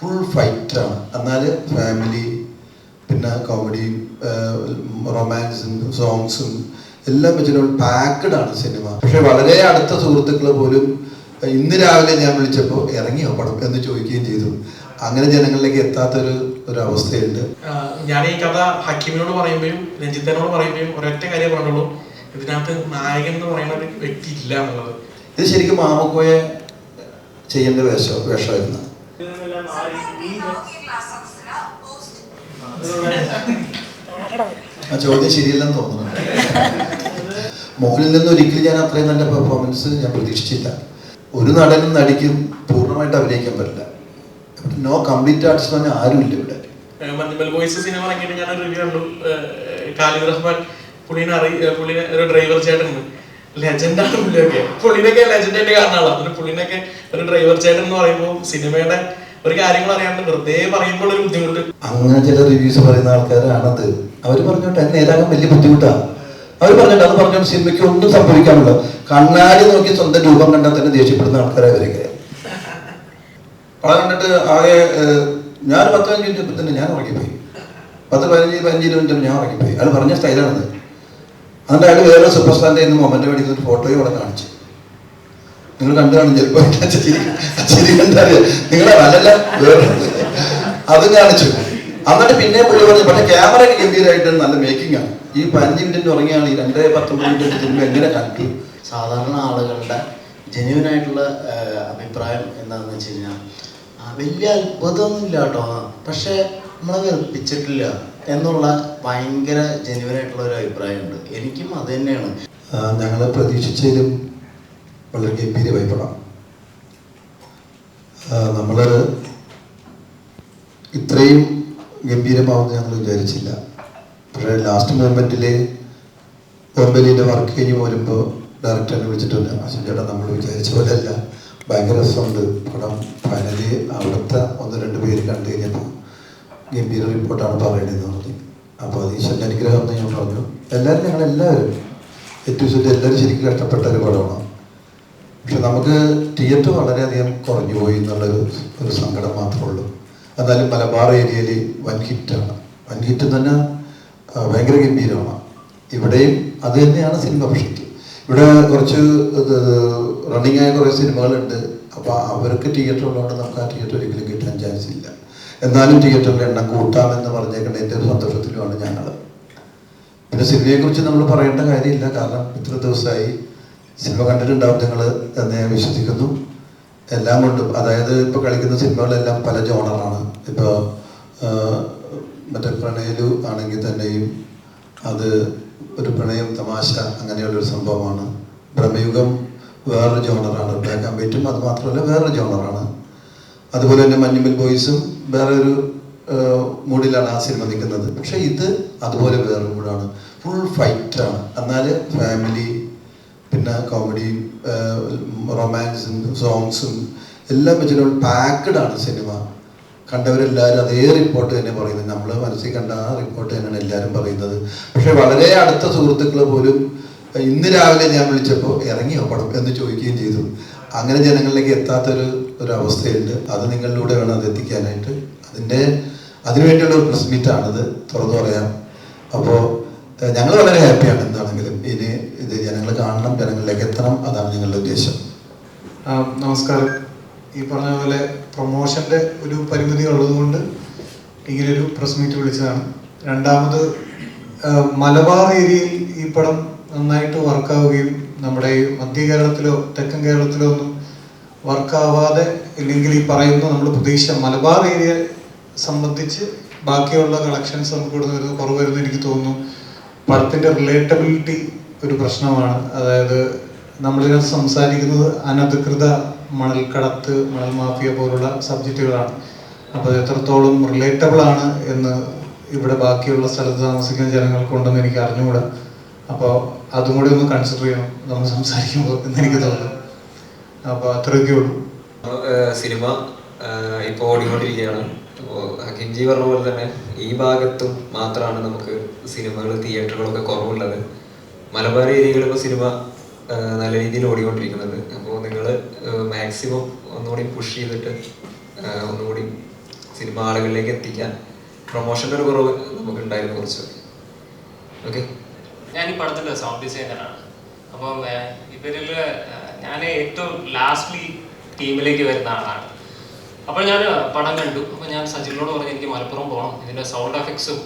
Full ഫൈറ്റാണ് എന്നാൽ family പിന്നെ കോമഡിയും റൊമാൻസും സോങ്സും എല്ലാം വെച്ചിട്ട് പാക്ക്ഡ് ആണ് സിനിമ പക്ഷെ വളരെ അടുത്ത സുഹൃത്തുക്കൾ പോലും ഇന്ന് രാവിലെ ഞാൻ വിളിച്ചപ്പോൾ ഇറങ്ങിയോ പടം? എന്ന് ചോദിക്കുകയും ചെയ്തു. അങ്ങനെ ജനങ്ങളിലേക്ക് എത്താത്തൊരു ഒരു അവസ്ഥയുണ്ട് ഞാൻ ഈ കഥ ഹക്കീമിനോട് പറയുമ്പോഴും രഞ്ജിത്തനോട് പറയുമ്പോഴും ഒരൊറ്റ കാര്യം പറഞ്ഞുള്ളൂ. ഇതിനകത്ത് നായകൻ എന്ന് പറയുന്ന ഒരു വ്യക്തി ഇല്ല എന്നുള്ളത്. ഇത് ശരിക്കും മാമക്കോയെ ചെയ്യേണ്ട വേഷം വേഷമായിരുന്നു. ആ ചോദ്യം ശരിയല്ലെന്ന് തോന്നുന്നു. മോഹനിൽ നിന്ന് ഒരിക്കലും ഞാൻ അത്രയും നല്ല പെർഫോമൻസ് ഞാൻ പ്രതീക്ഷിച്ചില്ല. ഒരു നടനും നടിക്കും പൂർണമായിട്ട് അഭിനയിക്കാൻ പറ്റില്ല. നോ കംപ്ലീറ്റ് ആർട്സ് ആർട്ടിസ്റ്റ് പറഞ്ഞാൽ ആരുമില്ല ഇവിടെ. വോയിസ് സിനിമ ഞാൻ റിവ്യൂ ഒരു ഡ്രൈവർ ചേട്ടനുണ്ട് ലെജൻഡാണ് ഒരു ഡ്രൈവർ ചേട്ടൻ എന്ന് പറയുമ്പോൾ സിനിമയുടെ ഒരു കാര്യങ്ങൾ അറിയാണ്ട് വെറുതെ പറയുമ്പോൾ ഒരു ബുദ്ധിമുട്ട്. അങ്ങനെ ചില റിവ്യൂസ് പറയുന്ന ആൾക്കാരാണത്. അവർ പറഞ്ഞോട്ടെ എന്നെ നേരാകാൻ വലിയ ബുദ്ധിമുട്ടാണ് അവർ പറഞ്ഞിട്ട് അത് പറഞ്ഞോട്ട് സിനിമയ്ക്ക് ഒന്നും സംഭവിക്കാനുള്ള കണ്ണാടി നോക്കി സ്വന്തം രൂപം കണ്ടാൽ തന്നെ ദേഷ്യപ്പെടുന്ന ആൾക്കാരെ അവരൊക്കെ അത് കണ്ടിട്ട് ആകെ ഞാൻ പത്ത് പതിനഞ്ച് മിനിറ്റ് തന്നെ ഞാൻ ഉറങ്ങിപ്പോയി. പത്ത് പതിനഞ്ച് പതിനഞ്ച് മിനിറ്റ് ഞാൻ ഉറങ്ങിപ്പോയി. അയാൾ പറഞ്ഞ സ്റ്റൈലാണത് അതിന്റെ അയാൾ വേറെ സൂപ്പർ സ്റ്റാറിന്റെ ഇന്ന് മൊമെന്റ് മേടിക്കുന്ന ഒരു ഫോട്ടോയും അവിടെ കാണിച്ചു. നിങ്ങൾ കണ്ടതാണ് കാണും ചിലപ്പോ ചിരി നിങ്ങളെ വലല്ല വേറെ. അത് കാണിച്ചു. എന്നിട്ട് പിന്നെ പുള്ളി പറഞ്ഞു പക്ഷെ ക്യാമറ ഗംഭീരമായിട്ട് നല്ല മേക്കിംഗ് ആണ്. ഈ പതിനഞ്ച് മിനിറ്റ് ഉറങ്ങിയാണ് ഈ രണ്ടേ പത്തൊമ്പത് മിനിറ്റ് സിനിമ എങ്ങനെ കണ്ടു? സാധാരണ ആളുകളുടെ ജെന്യൂൻ ആയിട്ടുള്ള അഭിപ്രായം എന്താണെന്ന് വെച്ച് കഴിഞ്ഞാൽ വലിയ അത്ഭുതമൊന്നും ഇല്ല കേട്ടോ. പക്ഷെ നമ്മളെ വെറുപ്പിച്ചിട്ടില്ല. എന്നുള്ള ഭയങ്കര ജെന്യൂൻ ആയിട്ടുള്ള ഒരു അഭിപ്രായമുണ്ട്. എനിക്കും അത് തന്നെയാണ്. ഞങ്ങൾ പ്രതീക്ഷിച്ചതിലും വളരെ ഗംഭീരമായി പടം നമ്മൾ ഇത്രയും ഗംഭീരമാവുമെന്ന് ഞങ്ങൾ വിചാരിച്ചില്ല. പക്ഷേ ലാസ്റ്റ് മൂമെന്റിൽ ബോംബെലിന്റെ വർക്ക് കഴിഞ്ഞ് പോരുമ്പോൾ ഡയറക്ടറിനെ വിളിച്ചിട്ടുണ്ട്. അശ്വൻ ചേട്ടാ നമ്മൾ വിചാരിച്ച പോലെ അല്ല ഭയങ്കര രസമുണ്ട്. പടം ഫൈനലി അവിടുത്തെ ഒന്ന് രണ്ട് പേര് കണ്ടു കഴിഞ്ഞപ്പോൾ ഗംഭീര റിപ്പോർട്ടാണ് പറയേണ്ടതെന്ന് പറഞ്ഞു. അപ്പോൾ അത് ഈശ്വരന്റെ അനുഗ്രഹം എന്ന് ഞാൻ പറഞ്ഞു. എല്ലാവരും ഞങ്ങളെല്ലാവരും ഏറ്റവും എല്ലാവരും ശരിക്കും കഷ്ടപ്പെട്ട ഒരു പടമാണ്. പക്ഷെ നമുക്ക് തിയേറ്റർ വളരെയധികം കുറഞ്ഞു പോയി എന്നുള്ളൊരു ഒരു സങ്കടം മാത്രമേ ഉള്ളൂ. എന്നാലും മലബാർ ഏരിയയിൽ വൻ ഹിറ്റാണ് വൻ ഹിറ്റ് തന്നെ ഭയങ്കര ഗംഭീരമാണ്. ഇവിടെയും അത് തന്നെയാണ് സിനിമ പക്ഷേ ഇവിടെ കുറച്ച് റണ്ണിങ് ആയ കുറേ സിനിമകളുണ്ട്. അപ്പോൾ അവർക്ക് തിയേറ്റർ ഉള്ളതുകൊണ്ട് നമുക്ക് ആ തിയേറ്റർ ഒരിക്കലും കിട്ടാൻ ചാൻസ് ഇല്ല. എന്നാലും തിയേറ്ററിന്റെ എണ്ണം കൂട്ടാമെന്ന് പറഞ്ഞേക്കുന്നതിന്റെ ഒരു സന്തോഷത്തിലുമാണ് ഞങ്ങൾ. പിന്നെ സിനിമയെക്കുറിച്ച് നമ്മൾ പറയേണ്ട കാര്യമില്ല. കാരണം ഇത്ര ദിവസമായി സിനിമ കണ്ടിട്ടുണ്ടാവും നിങ്ങൾ എന്ന് ഞാൻ വിശ്വസിക്കുന്നു. എല്ലാം കൊണ്ടും അതായത് ഇപ്പോൾ കളിക്കുന്ന സിനിമകളെല്ലാം പല ജോണറാണ്. ഇപ്പോൾ മറ്റേ പ്രണയലു ആണെങ്കിൽ തന്നെയും അത് ഒരു പ്രണയം തമാശ അങ്ങനെയുള്ളൊരു സംഭവമാണ്. ഭ്രമയുഗം വേറൊരു ജോണറാണ്. ബ്ലാക്ക് ആൻഡ് വൈറ്റും അത് മാത്രമല്ല വേറൊരു ജോണറാണ്. അതുപോലെ തന്നെ മഞ്ഞുമിൽ ബോയ്സും വേറെ ഒരു മൂഡിലാണ് ആ സിനിമ നിൽക്കുന്നത്. പക്ഷേ ഇത് അതുപോലെ വേറൊരു മൂഡാണ്. ഫുൾ ഫൈറ്റാണ്. എന്നാൽ ഫാമിലി പിന്നെ കോമഡിയും റൊമാൻസും സോങ്സും എല്ലാം വെച്ചിട്ട് പാക്ക്ഡാണ് സിനിമ കണ്ടവരെല്ലാവരും അതേ റിപ്പോർട്ട് തന്നെ പറയുന്നത്. നമ്മൾ മനസ്സിൽ കണ്ട ആ റിപ്പോർട്ട് തന്നെയാണ് എല്ലാവരും പറയുന്നത്. പക്ഷെ വളരെ അടുത്ത സുഹൃത്തുക്കൾ പോലും ഇന്ന് രാവിലെ ഞാൻ വിളിച്ചപ്പോൾ ഇറങ്ങിയോ? പടം എന്ന് ചോദിക്കുകയും ചെയ്തു. അങ്ങനെ ജനങ്ങളിലേക്ക് എത്താത്തൊരു ഒരു അവസ്ഥയുണ്ട്. അത് നിങ്ങളിലൂടെ വേണം അത് എത്തിക്കാനായിട്ട്. അതിന്റെ അതിനുവേണ്ടിയുള്ള ഒരു പ്രസ് തുറന്നു പറയാം. അപ്പോൾ ഞങ്ങൾ വളരെ ഹാപ്പിയാണ് എന്താണെങ്കിലും. ഇനി ഇത് ജനങ്ങൾ കാണണം ജനങ്ങളിലേക്ക് എത്തണം. അതാണ് ഞങ്ങളുടെ ഉദ്ദേശം. നമസ്കാരം. ഈ പറഞ്ഞ പോലെ പ്രൊമോഷന്റെ ഒരു പരിമിതി ഉള്ളതുകൊണ്ട് ഇങ്ങനൊരു പ്രസ് മീറ്റ് വിളിച്ചതാണ്. രണ്ടാമത് മലബാർ ഏരിയയിൽ ഈ പടം നന്നായിട്ട് വർക്കാവുകയും നമ്മുടെ മധ്യ കേരളത്തിലോ തെക്കൻ കേരളത്തിലോ ഒന്നും വർക്കാവാതെ ഇല്ലെങ്കിൽ ഈ പറയുന്ന നമ്മൾ പ്രതീക്ഷ മലബാർ ഏരിയ സംബന്ധിച്ച് ബാക്കിയുള്ള കളക്ഷൻസ് നമുക്ക് ഇവിടെ നിന്ന് കുറവ് വരുന്നു എനിക്ക് തോന്നുന്നു. പടത്തിന്റെ റിലേറ്റബിലിറ്റി ഒരു പ്രശ്നമാണ്. അതായത് നമ്മളിങ്ങനെ സംസാരിക്കുന്നത് അനധികൃത മണൽക്കടത്ത് മണൽ മാഫിയ പോലുള്ള സബ്ജക്റ്റുകളാണ്. അപ്പോൾ എത്രത്തോളം റിലേറ്റബിൾ ആണ് എന്ന് ഇവിടെ ബാക്കിയുള്ള സ്ഥലത്ത് താമസിക്കുന്ന ജനങ്ങൾക്കുണ്ടെന്ന് എനിക്ക് അറിഞ്ഞുകൂടാ. അപ്പോൾ അതും കൂടി ഒന്ന് കൺസിഡർ ചെയ്യണം. നമ്മൾ സംസാരിക്കുമ്പോൾ എന്ന് എനിക്ക് തോന്നുന്നു. അപ്പോൾ അത്രയൊക്കെ ഉള്ളൂ. സിനിമ ഇപ്പോൾ ഓടിക്കൊണ്ടിരിക്കുകയാണ്. അപ്പോൾ ഹക്കിൻജി പറഞ്ഞ പോലെ തന്നെ ഈ ഭാഗത്തും മാത്രമാണ് നമുക്ക് സിനിമകൾ തിയേറ്ററുകളൊക്കെ കുറവുള്ളത്. മലബാർ ഏരിയകളിൽ ഇപ്പോൾ സിനിമ നല്ല രീതിയിൽ ഓടിക്കൊണ്ടിരിക്കുന്നത്. അപ്പോൾ നിങ്ങൾ മാക്സിമം ഒന്നുകൂടി പുഷ് ചെയ്തിട്ട് ഒന്നുകൂടി സിനിമ ആളുകളിലേക്ക് എത്തിക്കാൻ പ്രൊമോഷന്റെ ഒരു കുറവ് നമുക്ക് ഉണ്ടായിരുന്നു കുറച്ച്. ഓക്കെ ഞാൻ ഈ പടത്തിന്റെ സൗണ്ട് ഡിസൈനറാണ് അപ്പം ഇവരിൽ ഞാൻ ഏറ്റവും ലാസ്റ്റ്ലി ടീമിലേക്ക് വരുന്ന ആളാണ്. അപ്പോൾ ഞാൻ പടം കണ്ടു. അപ്പോൾ ഞാൻ സജിലിനോട് പറഞ്ഞു എനിക്ക് മലപ്പുറം പോകണം ഇതിന്റെ സൗണ്ട് എഫക്ട്സും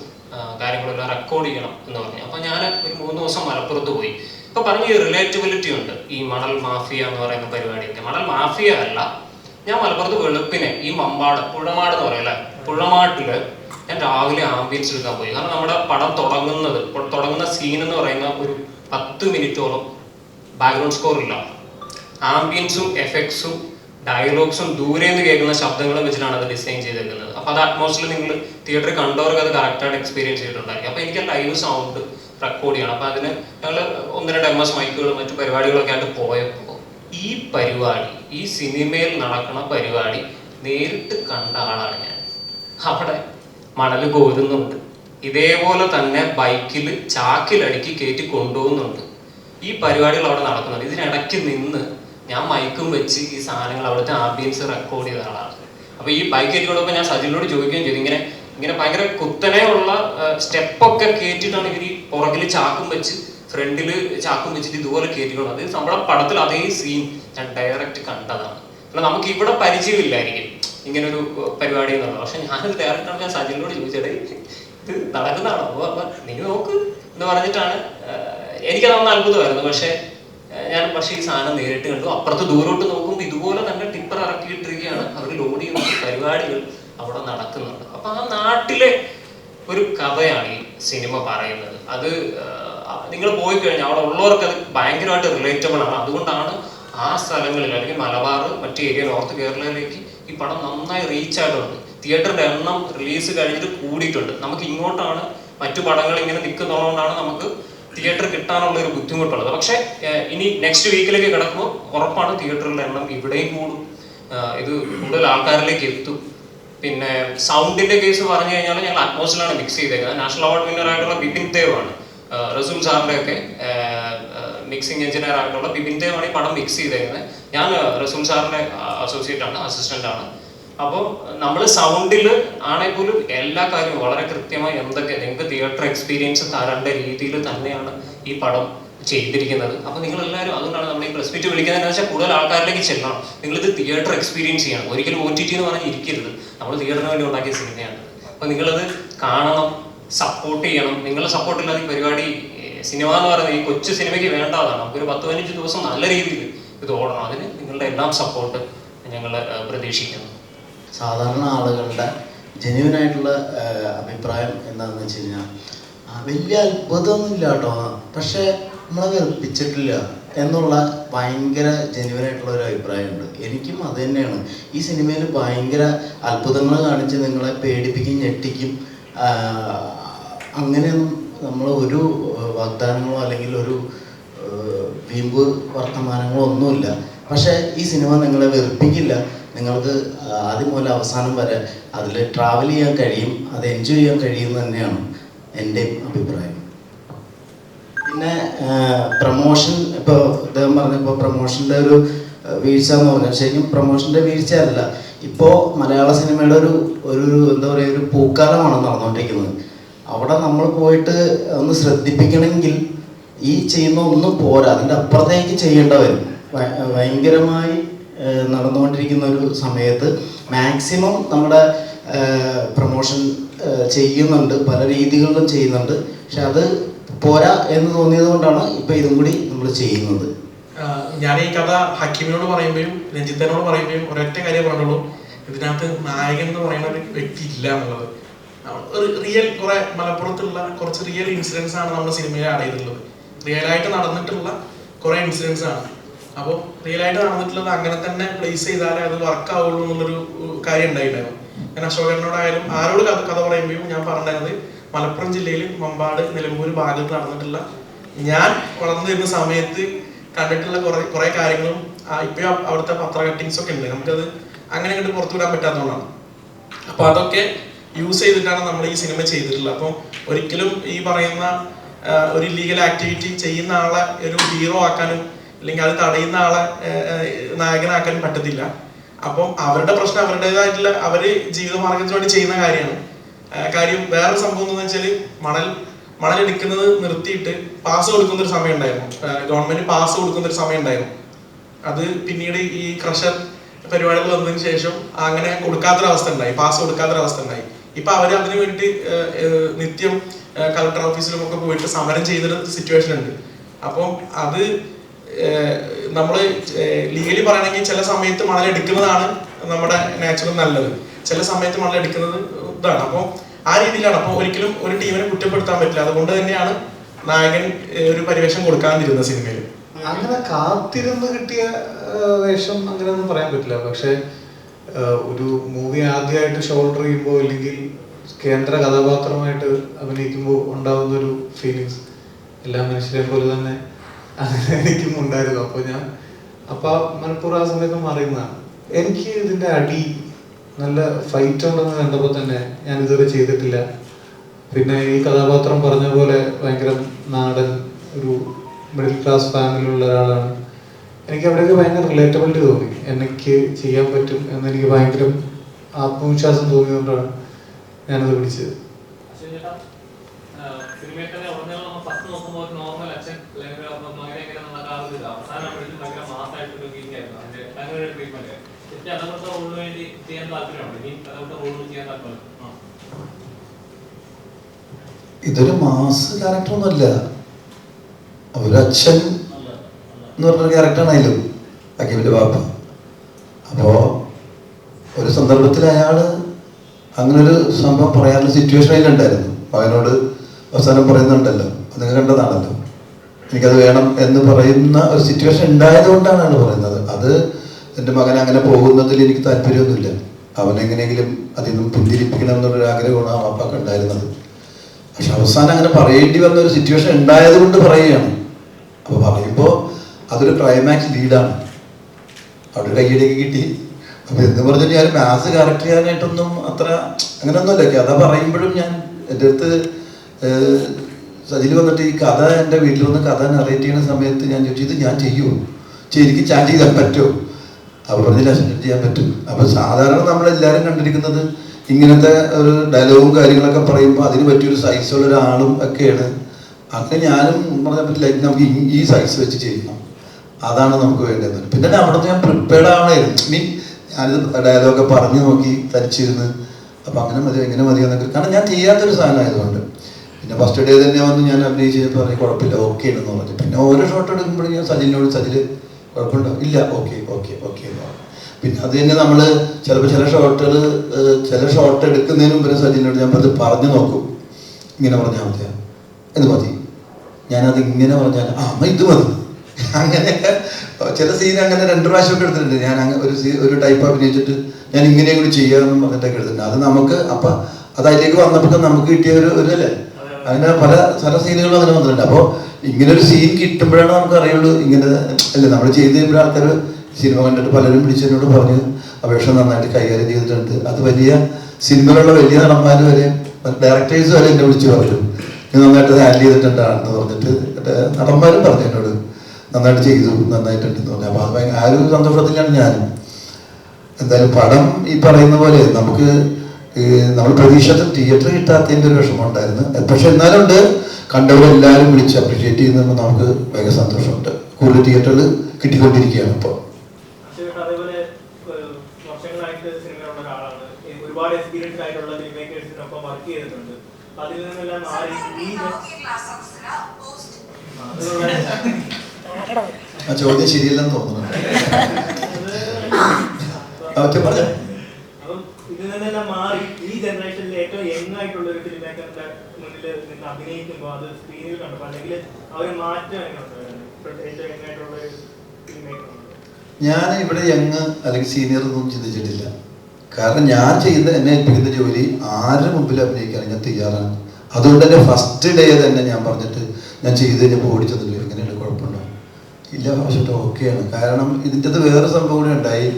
കാര്യങ്ങളെല്ലാം റെക്കോർഡ് ചെയ്യണം എന്ന് പറഞ്ഞു. അപ്പോൾ ഞാൻ ഒരു മൂന്ന് ദിവസം മലപ്പുറത്ത് പോയി. ഇപ്പൊ പറഞ്ഞ ഈ റിലേറ്റബിലിറ്റി ഉണ്ട്. ഈ മണൽ മാഫിയ എന്ന് പറയുന്ന പരിപാടിയൊക്കെ. മണൽ മാഫിയ അല്ല. ഞാൻ മലപ്പുറത്ത് വെളുപ്പിനെ ഈ മമ്പാട് പുഴമാട് എന്ന് പറയല്ലേ പുഴമാട്ടിൽ ഞാൻ രാവിലെ ആംബിയൻസ് എടുക്കാൻ പോയി. കാരണം നമ്മുടെ പടം തുടങ്ങുന്നത് തുടങ്ങുന്ന സീൻ എന്ന് പറയുന്ന ഒരു പത്ത് മിനിറ്റോളം ബാക്ക്ഗ്രൗണ്ട് സ്കോർ ഇല്ല. ആംബിയൻസും എഫക്ട്സും ഡയലോഗ്സും ദൂരെ നിന്ന് കേൾക്കുന്ന ശബ്ദങ്ങളും വെച്ചിട്ടാണ് അത് ഡിസൈൻ ചെയ്തേക്കുന്നത്. അപ്പൊ അത് അറ്റ്മോസ്ഫിയർ നിങ്ങൾ തിയേറ്ററിൽ കണ്ടവർക്ക് അത് കറക്റ്റായിട്ട് എക്സ്പീരിയൻസ് ചെയ്തിട്ടുണ്ടായിരിക്കും. അപ്പൊ എനിക്ക് ലൈവ് സൗണ്ട് റെക്കോർഡ് ചെയ്യണം. അപ്പൊ അതിന് ഞങ്ങൾ ഒന്ന് രണ്ട് എം എസ് മൈക്കുകളും മറ്റു പരിപാടികളൊക്കെ ആയിട്ട് പോയപ്പോൾ ഈ പരിപാടി ഈ സിനിമയിൽ നടക്കുന്ന പരിപാടി നേരിട്ട് കണ്ട ആളാണ് ഞാൻ. അവിടെ മണൽ കോരുന്നുണ്ട്. ഇതേപോലെ തന്നെ ബൈക്കിൽ ചാക്കിലടുക്കി കയറ്റി കൊണ്ടുപോകുന്നുണ്ട്. ഈ പരിപാടികൾ അവിടെ നടക്കുന്നുണ്ട്. ഇതിനിടയ്ക്ക് നിന്ന് ഞാൻ മൈക്കും വെച്ച് ഈ സാധനങ്ങൾ അവിടുത്തെ ആംബിയൻസ് റെക്കോർഡ് ചെയ്ത ആളാണ് അപ്പൊ ഈ ബൈക്ക് കയറ്റി കൊണ്ടുപോകുമ്പോൾ ഞാൻ സജിലിനോട് ചോദിക്കുകയും ചെയ്തു. ഇങ്ങനെ ഇങ്ങനെ ഭയങ്കര കുത്തനെയുള്ള സ്റ്റെപ്പൊക്കെ കയറ്റിയിട്ടാണ് ഇവർ ഈ പുറകിൽ ചാക്കും വെച്ച് ഫ്രണ്ടിൽ ചാക്കും വെച്ചിട്ട് ഇതുപോലെ കയറ്റിക്കൊണ്ട് അത് നമ്മുടെ പടത്തിൽ അതേ സീൻ ഞാൻ ഡയറക്റ്റ് കണ്ടതാണ്. അല്ല നമുക്ക് ഇവിടെ പരിചയമില്ലായിരിക്കും ഇങ്ങനെ ഒരു പരിപാടി എന്നുള്ളത്. പക്ഷെ ഞാനത് ഡയറക്റ്റാണ് ഞാൻ സജിലിനോട് ചോദിച്ചത് ഇത് നടക്കുന്നതാണോ? അപ്പൊ അപ്പൊ നീ നോക്ക് എന്ന് പറഞ്ഞിട്ടാണ് എനിക്കതൊന്ന് അത്ഭുതമായിരുന്നു. പക്ഷെ ഞാൻ പക്ഷേ ഈ സാധനം നേരിട്ട് കണ്ടു. അപ്പുറത്ത് ദൂരോട്ട് നോക്കുമ്പോൾ ഇതുപോലെ തന്നെ ടിപ്പർ ഇറക്കിയിട്ടിരിക്കുകയാണ്. അവർ ലോഡ് ചെയ്യുന്ന പരിപാടികൾ അവിടെ നടക്കുന്നുണ്ട്. അപ്പൊ ആ നാട്ടിലെ ഒരു കഥയാണ് ഈ സിനിമ പറയുന്നത്. അത് നിങ്ങൾ പോയി കഴിഞ്ഞാൽ അവിടെ ഉള്ളവർക്ക് അത് ഭയങ്കരമായിട്ട് റിലേറ്റബിൾ ആണ്. അതുകൊണ്ടാണ് ആ സ്ഥലങ്ങളിൽ അല്ലെങ്കിൽ മലബാർ മറ്റ് ഏരിയ നോർത്ത് കേരളയിലേക്ക് ഈ പടം നന്നായി റീച്ച് ആയിട്ടുണ്ട് തിയേറ്ററിന്റെ എണ്ണം റിലീസ് കഴിഞ്ഞിട്ട് കൂടിയിട്ടുണ്ട്. നമുക്ക് ഇങ്ങോട്ടാണ് മറ്റു പടങ്ങൾ ഇങ്ങനെ നിൽക്കുന്നതുകൊണ്ടാണ് നമുക്ക് തിയേറ്റർ കിട്ടാനുള്ള ഒരു ബുദ്ധിമുട്ടുള്ളത്. പക്ഷേ ഇനി നെക്സ്റ്റ് വീക്കിലേക്ക് കിടക്കുമ്പോൾ ഉറപ്പാണ് തിയേറ്ററിലെ എണ്ണം ഇവിടെയും കൂടും. ഇത് കൂടുതൽ ആൾക്കാരിലേക്ക് എത്തും. പിന്നെ സൗണ്ടിന്റെ കേസ് പറഞ്ഞു കഴിഞ്ഞാൽ ഞങ്ങൾ അറ്റ്മോസ്ഫിയറാണ് മിക്സ് ചെയ്തേക്കുന്നത്. നാഷണൽ അവാർഡ് വിന്നർ ആയിട്ടുള്ള ബിപിൻ ദേവ് ആണ്. റസുൽ സാറിന്റെ ഒക്കെ മിക്സിംഗ് എഞ്ചിനീയർ ആയിട്ടുള്ള ബിപിൻ ദേവ് ആണ് ഈ പടം മിക്സ് ചെയ്തേക്കുന്നത്. ഞാൻ റസൂൽ സാറിന്റെ അസോസിയേറ്റ് ആണ് അസിസ്റ്റന്റ് ആണ്. അപ്പോൾ നമ്മൾ സൗണ്ടിൽ ആണെങ്കിൽ പോലും എല്ലാ കാര്യവും വളരെ കൃത്യമായി എന്തൊക്കെ നിങ്ങൾക്ക് തിയേറ്റർ എക്സ്പീരിയൻസ് തരേണ്ട രീതിയിൽ തന്നെയാണ് ഈ പടം ചെയ്തിരിക്കുന്നത്. അപ്പോൾ നിങ്ങൾ എല്ലാവരും അതുകൊണ്ടാണ് നമ്മൾ ഈ പ്രസ് മീറ്റ് വിളിക്കുന്നത് വെച്ചാൽ കൂടുതൽ ആൾക്കാരിലേക്ക് ചെല്ലണം. നിങ്ങൾ ഇത് തിയേറ്റർ എക്സ്പീരിയൻസ് ചെയ്യണം. ഒരിക്കലും ഒ ടി ടി എന്ന് പറഞ്ഞ് ഇരിക്കരുത്. നമ്മൾ തിയേറ്ററിന് വേണ്ടി ഉണ്ടാക്കിയ സിനിമയാണ്. അപ്പൊ നിങ്ങളത് കാണണം സപ്പോർട്ട് ചെയ്യണം. നിങ്ങളുടെ സപ്പോർട്ട് ഇല്ലാതെ ഈ പരിപാടി സിനിമ എന്ന് പറയുന്നത് ഈ കൊച്ചു സിനിമയ്ക്ക് വേണ്ടതാണ്. നമുക്കൊരു പത്ത് പതിനഞ്ച് ദിവസം നല്ല രീതിയിൽ ഇത് ഓടണം. അതിന് നിങ്ങളുടെ എല്ലാം സപ്പോർട്ട് ഞങ്ങൾ പ്രതീക്ഷിക്കുന്നു. സാധാരണ ആളുകളുടെ ജെന്യൂൻ ആയിട്ടുള്ള അഭിപ്രായം എന്താണെന്ന് വെച്ച് കഴിഞ്ഞാൽ വലിയ അത്ഭുതമൊന്നുമില്ല കേട്ടോ. പക്ഷേ നമ്മളെ വെറുപ്പിച്ചിട്ടില്ല എന്നുള്ള ഭയങ്കര ജെന്യൂൻ ആയിട്ടുള്ള ഒരു അഭിപ്രായമുണ്ട്. എനിക്കും അത് തന്നെയാണ്. ഈ സിനിമയിൽ ഭയങ്കര അത്ഭുതങ്ങൾ കാണിച്ച് നിങ്ങളെ പേടിപ്പിക്കും ഞെട്ടിക്കും അങ്ങനെയൊന്നും നമ്മൾ ഒരു വാഗ്ദാനങ്ങളോ അല്ലെങ്കിൽ ഒരു വീമ്പ് വർത്തമാനങ്ങളോ ഒന്നുമില്ല. പക്ഷേ ഈ സിനിമ നിങ്ങളെ വെറുപ്പിക്കില്ല. നിങ്ങൾക്ക് ആദ്യം മുതൽ അവസാനം വരെ അതിൽ ട്രാവൽ ചെയ്യാൻ കഴിയും അത് എൻജോയ് ചെയ്യാൻ കഴിയും തന്നെയാണ് എന്റെ അഭിപ്രായം. പിന്നെ പ്രമോഷൻ ഇപ്പോൾ അദ്ദേഹം പറഞ്ഞപ്പോൾ പ്രമോഷന്റെ ഒരു വീഴ്ച എന്ന് പറഞ്ഞാൽ ശരിക്കും പ്രൊമോഷന്റെ വീഴ്ചയല്ല ഇപ്പോൾ മലയാള സിനിമയുടെ ഒരു ഒരു എന്താ പറയുക ഒരു പൂക്കാലമാണ് നടന്നുകൊണ്ടിരിക്കുന്നത്. അവിടെ നമ്മൾ പോയിട്ട് ഒന്ന് ശ്രദ്ധിപ്പിക്കണമെങ്കിൽ ഈ ചെയ്യുന്ന ഒന്നും പോരാ. അതിന്റെ അപ്പുറത്തേക്ക് ചെയ്യേണ്ടവരും ഭയങ്കരമായി നടന്നുകൊണ്ടിരിക്കുന്ന ഒരു സമയത്ത് മാക്സിമം നമ്മുടെ പ്രൊമോഷൻ ചെയ്യുന്നുണ്ട് പല രീതികളിലും ചെയ്യുന്നുണ്ട്. പക്ഷെ അത് പോരാ എന്ന് തോന്നിയത് കൊണ്ടാണ് ഇപ്പം ഇതും കൂടി നമ്മൾ ചെയ്യുന്നത്. ഞാൻ ഈ കഥ ഹക്കീമിനോട് പറയുമ്പോഴും രഞ്ജിത്തനോട് പറയുമ്പോഴും ഒരൊറ്റ കാര്യം പറഞ്ഞുള്ളൂ. ഇതിനകത്ത് നായകൻ എന്ന് പറയുന്ന ഒരു വ്യക്തി ഇല്ല എന്നുള്ളത്. ഒരു റിയൽ കുറെ മലപ്പുറത്തുള്ള കുറച്ച് റിയൽ ഇൻസിഡൻസ് ആണ് നമ്മുടെ സിനിമയിൽ ചെയ്തിട്ടുള്ളത്. റിയൽ ആയിട്ട് നടന്നിട്ടുള്ള കുറെ ഇൻസിഡൻസ് ആണ്. അപ്പോൾ റിയൽ ആയിട്ട് നടന്നിട്ടുള്ളത് അങ്ങനെ തന്നെ പ്ലേസ് ചെയ്താലേ അത് വർക്ക് ആവുള്ളൂ എന്നൊരു കാര്യം ഉണ്ടായിട്ടുണ്ടായിരുന്നു ഞാൻ അശോകനോടായാലും ആരോട് കഥ പറയുമ്പോഴും ഞാൻ പറഞ്ഞത് മലപ്പുറം ജില്ലയിൽ മമ്പാട് നിലമ്പൂർ ഭാഗത്ത് നടന്നിട്ടുള്ള ഞാൻ വളർന്നു വരുന്ന സമയത്ത് കണ്ടിട്ടുള്ള കുറെ കുറെ കാര്യങ്ങളും ഇപ്പോഴും അവിടുത്തെ പത്ര കട്ടിങ്സ് ഒക്കെ ഉണ്ട് നമുക്കത് അങ്ങനെ അങ്ങോട്ട് പുറത്തു വിടാൻ പറ്റാത്തതുകൊണ്ടാണ്. അപ്പൊ അതൊക്കെ യൂസ് ചെയ്തിട്ടാണ് നമ്മൾ ഈ സിനിമ ചെയ്തിട്ടുള്ളത്. അപ്പം ഒരിക്കലും ഈ പറയുന്ന ഒരു ലീഗൽ ആക്ടിവിറ്റി ചെയ്യുന്ന ആളെ ഒരു ഹീറോ ആക്കാനും അല്ലെങ്കിൽ അത് തടയുന്ന ആളെ നായകനാക്കാൻ പറ്റത്തില്ല. അപ്പം അവരുടെ പ്രശ്നം അവരുടേതായിട്ടുള്ള അവർ ജീവിത മാർഗത്തിന് വേണ്ടി ചെയ്യുന്ന കാര്യമാണ്. കാര്യം വേറൊരു സംഭവം എന്താണെന്ന് വെച്ചാൽ മണൽ മണൽ എടുക്കുന്നത് നിർത്തിയിട്ട് പാസ് കൊടുക്കുന്ന ഒരു സമയം ഉണ്ടായിരുന്നു ഗവൺമെന്റ് പാസ് കൊടുക്കുന്ന ഒരു സമയം ഉണ്ടായിരുന്നു അത് പിന്നീട് ഈ ക്രഷർ പരിപാടികൾ വന്നതിന് ശേഷം അങ്ങനെ കൊടുക്കാത്തൊരവസ്ഥ ഉണ്ടായി പാസ് കൊടുക്കാത്തൊരവസ്ഥ ഉണ്ടായി ഇപ്പൊ അവർ അതിനു വേണ്ടി നിത്യം കളക്ടർ ഓഫീസിലും ഒക്കെ പോയിട്ട് സമരം ചെയ്യുന്നൊരു സിറ്റുവേഷൻ ഉണ്ട്. അപ്പം അത് ഏഹ്, നമ്മൾ ലീഗലി പറയണമെങ്കിൽ ചില സമയത്ത് മണൽ എടുക്കുന്നതാണ് നമ്മുടെ നാച്ചുറൽ നല്ലത്. ചില സമയത്ത് മണൽ എടുക്കുന്നത് ഇതാണ്. അപ്പോൾ ആ രീതിയിലാണ്. അപ്പോൾ ഒരിക്കലും ഒരു ടീമിനെ കുറ്റപ്പെടുത്താൻ പറ്റില്ല. അതുകൊണ്ട് തന്നെയാണ് നായകൻ ഒരു പരിവേഷം കൊടുക്കാതിരുന്ന സിനിമയിൽ അങ്ങനെ കാത്തിരുന്ന് കിട്ടിയ വേഷം അങ്ങനെയൊന്നും പറയാൻ പറ്റില്ല. പക്ഷെ ഒരു മൂവി ആദ്യമായിട്ട് ഷോൾഡർ ചെയ്യുമ്പോൾ അല്ലെങ്കിൽ കേന്ദ്ര കഥാപാത്രമായിട്ട് അഭിനയിക്കുമ്പോൾ ഉണ്ടാകുന്ന ഒരു ഫീലിങ്സ് എല്ലാ മനുഷ്യരെ പോലെ തന്നെ അങ്ങനെ എനിക്കും ഉണ്ടായിരുന്നു അപ്പോൾ ഞാൻ അപ്പൊ മലപ്പുറം ആ സമയത്ത് മാറിയുന്നതാണ് എനിക്ക് ഇതിന്റെ അടി നല്ല ഫൈറ്റ് ഉണ്ടെന്ന് കണ്ടപ്പോൾ തന്നെ ഞാൻ ഇതുവരെ ചെയ്തിട്ടില്ല. പിന്നെ ഈ കഥാപാത്രം പറഞ്ഞ പോലെ ഭയങ്കര നാടൻ ഒരു മിഡിൽ ക്ലാസ് ഫാമിലിയുള്ള ഒരാളാണ്. എനിക്ക് അവിടെയൊക്കെ ഭയങ്കര റിലേറ്റബിലിറ്റി തോന്നി. എനിക്ക് ചെയ്യാൻ പറ്റും എന്ന് എനിക്ക് ഭയങ്കര ആത്മവിശ്വാസം തോന്നിയതുകൊണ്ടാണ് ഞാനത് പിടിച്ചത് ഫസ്റ്റ് ഒരു നോർമൽ അച്ഛൻ അല്ലെങ്കിൽ അപ്പം അങ്ങനെ എങ്ങനെ നടക്കാറില്ല അവസാനം ആകുമ്പോഴേക്കും ഭയങ്കര മാസമായിട്ടൊരു ഫീലിംഗ് ആയിരുന്നു അതിന്റെ അങ്ങനെ ഒരു ട്രീറ്റ്മെന്റ് എനിക്ക് അതവിടുത്തെ റോളിന് വേണ്ടി ചെയ്യാൻ താല്പര്യമുണ്ട്. ഇനി ഇതൊരു മാസ് ക്യാരക്ടറൊന്നുമല്ല ഒരച്ഛൻ എന്ന് പറഞ്ഞൊരു ക്യാരക്ടറാണ് അതിലും അക്കീബിന്റെ ബാപ്പ അപ്പോ ഒരു സന്ദർഭത്തിൽ അയാൾ അങ്ങനെ ഒരു സംഭവം പറയാനുള്ള സിറ്റുവേഷൻ അതിലുണ്ടായിരുന്നു. അവനോട് അവസാനം പറയുന്നുണ്ടല്ലോ. നിങ്ങൾ കണ്ടതാണല്ലോ. എനിക്കത് വേണം എന്ന് പറയുന്ന ഒരു സിറ്റുവേഷൻ ഉണ്ടായത് കൊണ്ടാണ് അയാൾ പറയുന്നത്. അത് എന്റെ മകൻ അങ്ങനെ പോകുന്നതിൽ എനിക്ക് താല്പര്യമൊന്നുമില്ല. അവനെങ്ങനെയെങ്കിലും അതിൽ നിന്നും പിന്തിരിപ്പിക്കണം എന്നുള്ളൊരു ആഗ്രഹമാണ് ആ വാപ്പാക്ക് ഉണ്ടായിരുന്നത്. പക്ഷെ അവസാനം അങ്ങനെ പറയേണ്ടി വന്ന ഒരു സിറ്റുവേഷൻ ഉണ്ടായത് കൊണ്ട് പറയുകയാണ്. അപ്പൊ പറയുമ്പോൾ അതൊരു ക്ലൈമാക്സ് ലീഡാണ് അവിടെ ഒരു കിട്ടി. അപ്പോൾ എന്ന് പറഞ്ഞാൽ ഞാൻ മാത്സ് കറക്റ്റ് ചെയ്യാനായിട്ടൊന്നും അത്ര അങ്ങനെയൊന്നുമല്ല കഥ പറയുമ്പോഴും ഞാൻ എന്റെ അടുത്ത് സജിൽ വന്നിട്ട് ഈ കഥ എന്റെ വീട്ടിൽ വന്ന് കഥ നറേറ്റ് ചെയ്യുന്ന സമയത്ത് ഞാൻ ചോദിച്ചു ഇത് ഞാൻ ചെയ്യുമോ ശരിക്കും ചാറ്റ് ചെയ്താൽ പറ്റുമോ അപ്പോൾ പറഞ്ഞില്ല ചെയ്യാൻ പറ്റും. അപ്പോൾ സാധാരണ നമ്മളെല്ലാവരും കണ്ടിരിക്കുന്നത് ഇങ്ങനത്തെ ഒരു ഡയലോഗും കാര്യങ്ങളൊക്കെ പറയുമ്പോൾ അതിന് പറ്റിയൊരു സൈസുള്ള ഒരാളും ഒക്കെയാണ്. അങ്ങനെ ഞാനും പറഞ്ഞാൽ പറ്റില്ല നമുക്ക് ഈ- സൈസ് വെച്ച് ചെയ്യണം. അതാണ് നമുക്ക് വേണ്ടത്. പിന്നെ അവിടെ ഞാൻ പ്രിപ്പയർഡ് ആവണമായിരുന്നു മീൻ ഞാനിത് ഡയലോഗൊക്കെ പറഞ്ഞു നോക്കി തരിച്ചിരുന്ന്. അപ്പം അങ്ങനെ മതി എങ്ങനെ മതി എന്നൊക്കെ കാരണം ഞാൻ ചെയ്യാത്തൊരു സാധനം ആയതുകൊണ്ട് പിന്നെ ഫസ്റ്റ് ഡേ തന്നെ വന്ന് ഞാൻ അഭിനയിച്ച് ചെയ്തപ്പോൾ പറഞ്ഞു കുഴപ്പമില്ല ഓക്കെ എന്ന് പറഞ്ഞു. പിന്നെ ഓരോ ഷോട്ട് എടുക്കുമ്പോഴും ഞാൻ സജിലിനോട് സജിൽ കുഴപ്പമുണ്ടോ? ഇല്ല ഓക്കെ ഓക്കെ ഓക്കെ എന്ന് പറഞ്ഞു. പിന്നെ അത് തന്നെ നമ്മൾ ചിലപ്പോൾ ചില ഷോട്ടുകൾ ചില ഷോട്ട് എടുക്കുന്നതിന് മുമ്പ് സജിലിനോട് ഞാൻ പറഞ്ഞ് പറഞ്ഞു നോക്കും. ഇങ്ങനെ പറഞ്ഞാൽ മതിയാ എന്ന് മതി ഞാനത് ഇങ്ങനെ പറഞ്ഞാൽ ആ അമ്മ ഇത് മതി. അങ്ങനെയൊക്കെ ചില സീൻ അങ്ങനെ രണ്ട് പ്രാവശ്യമൊക്കെ എടുത്തിട്ടുണ്ട്. ഞാൻ അങ്ങനെ ഒരു സീ ഒരു ടൈപ്പ് അഭിനയിച്ചിട്ട് ഞാൻ ഇങ്ങനെ കൂടി ചെയ്യാമെന്ന് പറഞ്ഞിട്ടൊക്കെ എടുത്തിട്ടുണ്ട്. അത് നമുക്ക് അപ്പം അത് അതിലേക്ക് വന്നപ്പോൾ നമുക്ക് കിട്ടിയ ഒരു ഒരു അല്ലേ അങ്ങനെ പല പല സീനുകളും അങ്ങനെ വന്നിട്ടുണ്ട്. അപ്പോൾ ഇങ്ങനെ ഒരു സീൻ കിട്ടുമ്പോഴാണ് നമുക്ക് അറിയുള്ളൂ ഇങ്ങനെ അല്ലേ നമ്മൾ ചെയ്ത് കഴിയുമ്പോൾ ആൾക്കാർ സിനിമ കണ്ടിട്ട് പലരും പിടിച്ചതിനോട് പറഞ്ഞ് അപേക്ഷ നന്നായിട്ട് കൈകാര്യം ചെയ്തിട്ടുണ്ട്. അത് വലിയ സിനിമയിലുള്ള വലിയ നടന്മാർ വരെ ഡയറക്ടേഴ്സ് വരെ എന്നെ വിളിച്ച് പറഞ്ഞു. നീ നന്നായിട്ട് ഹാൻഡിൽ ചെയ്തിട്ടുണ്ടാണെന്ന് പറഞ്ഞിട്ട് നടന്മാരും പറഞ്ഞു എന്നോട്. നന്നായിട്ട് ചെയ്തു നന്നായിട്ടുണ്ടെന്ന് പറഞ്ഞു. അപ്പോൾ അത് ആ ഒരു സന്തോഷത്തിലാണ് ഞാനും. എന്തായാലും പടം ഈ പറയുന്ന പോലെ നമുക്ക് ഈ നമ്മൾ പ്രതീക്ഷിച്ച തിയേറ്റർ കിട്ടാത്തതിന്റെ ഒരു വിഷമം ഉണ്ടായിരുന്നു പക്ഷെ എന്നാലും ഉണ്ട് കണ്ടവരെല്ലാവരും വിളിച്ച് അപ്രീഷിയേറ്റ് ചെയ്യുന്നപ്പോൾ നമുക്ക് ഭയങ്കര സന്തോഷമുണ്ട്. കൂടുതൽ തിയേറ്ററിൽ കിട്ടിക്കൊണ്ടിരിക്കുകയാണ് ഇപ്പോൾ ഒരുപാട് എക്സ്പീരിയൻസ് ആയിട്ടുള്ള ഫിലിം മേക്കേഴ്സിനൊപ്പം വർക്ക് ചെയ്തിട്ടുണ്ട് അതിൽ നിന്നെല്ലാം മാറി ആ ചോദ്യം ശരിയല്ലെന്ന് തോന്നുന്നു ആ, ഒറ്റ പറഞ്ഞോ. അപ്പം ഇതിൽ നിന്നെല്ലാം മാറി ഈ ജനറേഷനിലെ ഏറ്റവും യങ് ആയിട്ടുള്ള ഒരു ഫിലിം മേക്കറിന്റെ മുന്നിൽ നിന്ന് അഭിനയിക്കുമ്പോൾ അത് സ്ക്രീനിൽ കണ്ടപ്പോൾ അല്ലെങ്കിൽ അവർ മാറ്റം ഏറ്റവും യങ് ആയിട്ടുള്ള ഫിലിം മേക്കർ ഞാൻ ഇവിടെ യങ് അല്ലെങ്കിൽ സീനിയർ ഒന്നും ചിന്തിച്ചിട്ടില്ല. കാരണം ഞാൻ ചെയ്യുന്ന എന്നെ ഏൽപ്പിക്കുന്ന ജോലി ആരുടെ മുമ്പിൽ അഭിനയിക്കാൻ ഞാൻ തയ്യാറാണ്. അതുകൊണ്ട് തന്നെ ഫസ്റ്റ് ഡേ തന്നെ ഞാൻ പറഞ്ഞിട്ട് ഞാൻ ചെയ്ത് കഴിഞ്ഞപ്പോൾ ഓടിച്ചതല്ലോ ഇങ്ങനെയുള്ള കുഴപ്പമുണ്ടോ? ഇല്ല പക്ഷേ ഓക്കെയാണ് കാരണം ഇതിന്റെ അത് വേറെ സംഭവം കൂടി ഉണ്ടായി.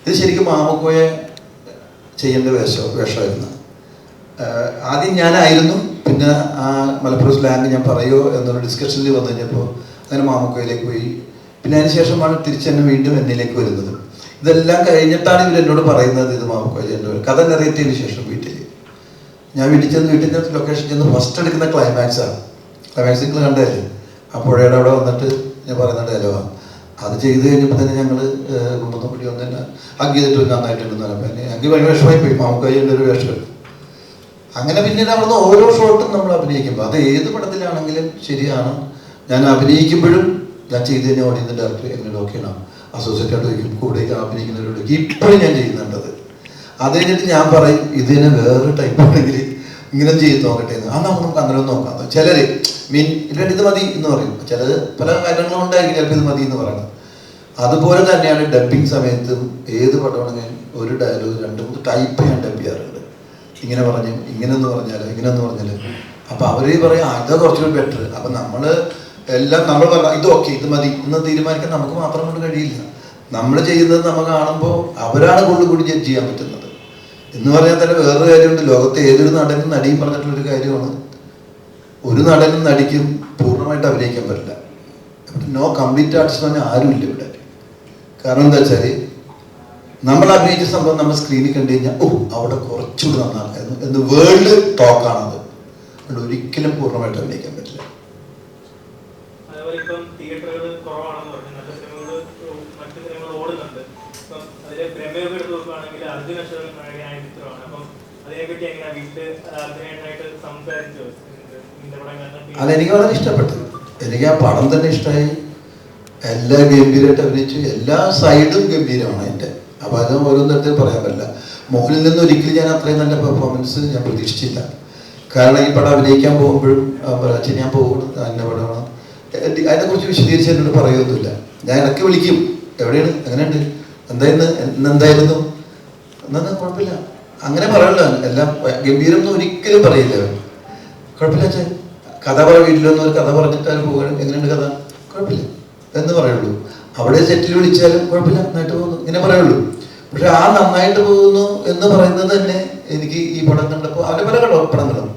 ഇത് ശരിക്കും മാമക്കോയെ ചെയ്യേണ്ട വേഷം വേഷമായിരുന്നു. ആദ്യം ഞാനായിരുന്നു പിന്നെ ആ മലപ്പുറം സ്ലാങ് ഞാൻ പറയുമോ എന്നൊരു ഡിസ്കഷനിൽ വന്നു കഴിഞ്ഞപ്പോൾ അങ്ങനെ മാമക്കോയിലേക്ക് പോയി. പിന്നെ അതിന് ശേഷമാണ് തിരിച്ച് തന്നെ വീണ്ടും എന്നിലേക്ക് വരുന്നത്. ഇതെല്ലാം കഴിഞ്ഞിട്ടാണ് ഇവർ എന്നോട് പറയുന്നത് ഇത് മാമുക്കോലി എന്റെ കഥ നിറയത്തിന് ശേഷം വീട്ടിൽ ഞാൻ വീട്ടിൽ ചെന്ന് വീട്ടിൽ ചെന്ന് ലൊക്കേഷൻ ചെന്ന് ഫസ്റ്റ് എടുക്കുന്ന ക്ലൈമാക്സാണ് ക്ലൈമാക്സ് നിങ്ങൾ കണ്ടതല്ലേ? ആ പുഴയുടെ അവിടെ വന്നിട്ട് ഞാൻ പറയുന്ന ഡയലോഗാണ് അത് ചെയ്ത് കഴിഞ്ഞപ്പോൾ തന്നെ ഞങ്ങൾ കുമ്പത്തും കൂടി ഒന്ന് തന്നെ ഹഗ് ചെയ്തിട്ട് നന്നായിട്ടുണ്ടെന്ന് പറഞ്ഞപ്പോൾ എന്നെ ഹഗ് ഭയങ്കര വിഷമായി പോയി. മാമുക്കോലിന്റെ ഒരു വേഷം അങ്ങനെ പിന്നീട് അവിടുന്ന് ഓരോ ഷോട്ടും നമ്മൾ അഭിനയിക്കുമ്പോൾ അത് ഏത് പടത്തിലാണെങ്കിലും ശരിയാണ്. ഞാൻ അഭിനയിക്കുമ്പോഴും ഞാൻ ചെയ്ത് കഴിഞ്ഞാൽ ഓടിയുന്ന ഡയറക്ടർ എങ്ങനെ നോക്കിയാണ് അസോസിയേറ്റ് ആയിട്ട് വയ്ക്കും കൂടെ അഭിനയിക്കുന്നവരോട് ഇപ്പോഴും ഞാൻ ചെയ്യുന്നുണ്ടത്. അത് കഴിഞ്ഞിട്ട് ഞാൻ പറയും ഇതിനെ വേറൊരു ടൈപ്പ് ആണെങ്കിൽ ഇങ്ങനെ ചെയ്ത് നോക്കട്ടെ എന്ന്. ആ നമുക്ക് അങ്ങനെ നോക്കാം. ചിലര് മീൻ ഇല്ലാണ്ട് ഇത് മതി എന്ന് പറയും. ചിലത് പല കാര്യങ്ങളും ഉണ്ടായിരിക്കും ചിലപ്പോൾ ഇത് മതി എന്ന് പറയുന്നത് അതുപോലെ തന്നെയാണ് ഡബിങ് സമയത്തും ഏത് പടമാണെങ്കിലും ഒരു ഡയലോഗ് രണ്ട് മൂന്ന് ടൈപ്പ് ഞാൻ ഡബ് ചെയ്യാറുണ്ട്. ഇങ്ങനെ പറഞ്ഞു ഇങ്ങനെ എന്ന് പറഞ്ഞാലോ ഇങ്ങനെ എന്ന് പറഞ്ഞാലോ. അപ്പൊ അവർ പറയാം "ആ, ഇത് കുറച്ചുകൂടി ബെറ്റർ അപ്പൊ നമ്മൾ എല്ലാം നമ്മൾ പറഞ്ഞ ഇത് ഓക്കെ ഇത് മതി. എന്ന് തീരുമാനിക്കാൻ നമുക്ക് മാത്രം കൊണ്ട് കഴിയില്ല. നമ്മൾ ചെയ്യുന്നത് നമ്മൾ കാണുമ്പോൾ അവരാണ് കൂടുതൽ കൂടി ജഡ്ജ് ചെയ്യാൻ പറ്റുന്നത്. എന്ന് പറഞ്ഞാൽ തന്നെ വേറൊരു കാര്യമുണ്ട്. ലോകത്തെ ഏതൊരു നടനും നടിയും പറഞ്ഞിട്ടുള്ളൊരു കാര്യമാണ്. ഒരു നടനും നടിക്കും പൂർണമായിട്ട് അഭിനയിക്കാൻ പറ്റില്ല. നോ കംപ്ലീറ്റ് ആർട്ടിസ്റ്റ് എന്ന് പറഞ്ഞാൽ ആരുമില്ല ഇവിടെ. കാരണം എന്താ വെച്ചാൽ നമ്മൾ അഭിനയിച്ച സംഭവം നമ്മൾ സ്ക്രീനിൽ കണ്ടു കഴിഞ്ഞാൽ ഓ അവിടെ കുറച്ചുകൂടി നന്നാക്കായിരുന്നു എന്ന് വേൾഡ് ടോക്കാണത് അതുകൊണ്ട് ഒരിക്കലും പൂർണമായിട്ട് അഭിനയിക്കാൻ പറ്റില്ല. അർജുന അതിനെപ്പറ്റി എങ്ങനെയാ വീട്ടിൽ അർജുനായിട്ട് സംസാരിച്ചോ? ഇതിന്റെ പടം കണ്ടിട്ട് അത് എനിക്ക് വളരെ ഇഷ്ടപ്പെട്ടു. എനിക്ക് ആ പടം തന്നെ ഇഷ്ടമായി. എല്ലാം ഗംഭീരമായിട്ട് അഭിനയിച്ചു. എല്ലാ സൈഡും ഗംഭീരമാണ് എന്റെ. അപ്പോൾ അത് ഓരോ തരത്തിൽ പറയാൻ പറ്റില്ല. മോഹനിൽ നിന്ന് ഒരിക്കലും ഞാൻ അത്രയും നല്ല പെർഫോമൻസ് ഞാൻ പ്രതീക്ഷിച്ചില്ല. കാരണം ഈ പടം അഭിനയിക്കാൻ പോകുമ്പോഴും അച്ഛൻ ഞാൻ പോകുന്നു എന്റെ പടമാണ്. അതിനെക്കുറിച്ച് വിശദീകരിച്ച് എന്നോട് പറയുമൊന്നുമില്ല ഞാൻ ഇടയ്ക്ക് വിളിക്കും. എവിടെയാണ്? എങ്ങനെയുണ്ട്? എന്തായിരുന്നു? എന്തായിരുന്നു എന്നാ കുഴപ്പമില്ല. അങ്ങനെ പറയണല്ലോ എല്ലാം ഗംഭീരം എന്ന് ഒരിക്കലും പറയില്ല. കുഴപ്പമില്ല അച്ഛൻ കഥ പറ വീട്ടിലൊന്നും ഒരു കഥ പറഞ്ഞിട്ട് അവർ പോകണം എങ്ങനെയുണ്ട് കഥ? കുഴപ്പമില്ല. എന്ന് പറയുള്ളൂ. അവിടെ സെറ്റിൽ വിളിച്ചാലും കുഴപ്പമില്ല നന്നായിട്ട് പോകുന്നു. ഇങ്ങനെ പറയുള്ളൂ. പക്ഷെ ആ നന്നായിട്ട് പോകുന്നു എന്ന് പറയുന്നത് തന്നെ എനിക്ക് ഈ പടം കണ്ടപ്പോൾ അവരെ പല കട പടങ്ങളും